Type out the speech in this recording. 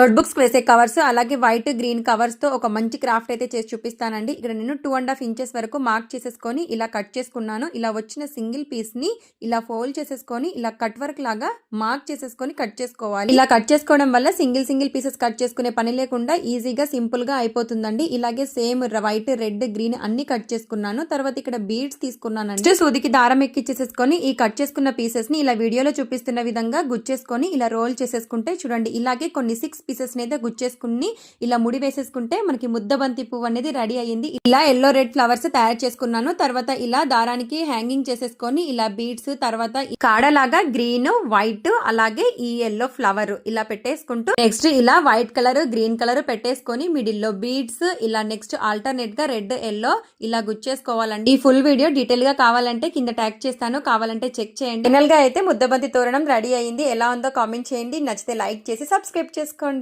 Notebooks వేసే covers అలాగే white green కవర్స్తో ఒక మంచి క్రాఫ్ట్ అయితే చేసి చూపిస్తానండి. ఇక్కడ నేను టూ అండ్ హాఫ్ ఇంచెస్ వరకు మార్క్ చేసేసుకొని ఇలా కట్ చేసుకున్నాను. ఇలా వచ్చిన సింగిల్ పీస్ని ఇలా ఫోల్డ్ చేసేసుకొని ఇలా కట్ వర్క్ లాగా మార్క్ చేసేసుకొని కట్ చేసుకోవాలి. ఇలా కట్ చేసుకోవడం వల్ల సింగిల్ సింగిల్ పీసెస్ కట్ చేసుకునే పని లేకుండా ఈజీగా సింపుల్గా అయిపోతుందండి. ఇలాగే సేమ్ వైట్ రెడ్ గ్రీన్ అన్ని కట్ చేసుకున్నాను. తర్వాత ఇక్కడ బీడ్స్ తీసుకున్నాను సూదికి దారం ఎక్కిచ్చేసేసుకొని ఈ కట్ చేసుకున్న పీసెస్ని ఇలా వీడియోలో చూపిస్తున్న విధంగా గుచ్చేసుకొని ఇలా రోల్ చేసేసుకుంటే చూడండి ఇలాగే కొన్ని సిక్స్ పీసెస్ అయితే గుచ్చేసుకుని ఇలా ముడి వేసేసుకుంటే మనకి ముద్దబంతి పువ్వు అనేది రెడీ అయ్యింది. ఇలా ఎల్లో రెడ్ ఫ్లవర్స్ తయారు చేసుకున్నాను. తర్వాత ఇలా దారానికి హ్యాంగింగ్ చేసేసుకొని ఇలా బీడ్స్ తర్వాత కాడలాగా గ్రీన్ వైట్ అలాగే ఈ ఎల్లో ఫ్లవర్ ఇలా పెట్టేసుకుంటూ నెక్స్ట్ ఇలా వైట్ కలర్ గ్రీన్ కలర్ పెట్టేసుకొని మిడిల్లో బీడ్స్ ఇలా నెక్స్ట్ ఆల్టర్నేట్గా రెడ్ ఎల్లో ఇలా గుచ్చేసుకోవాలండి. ఈ ఫుల్ వీడియో డీటెయిల్గా కావాలంటే కింద ట్యాగ్ చేస్తాను. కావాలంటే చెక్ చేయండి. ఫైనల్గా అయితే ముద్దబంతి తోరణం రెడీ అయింది ఎలా ఉందో కామెంట్ చేయండి. నచ్చితే లైక్ చేసి సబ్స్క్రైబ్ చేసుకోండి.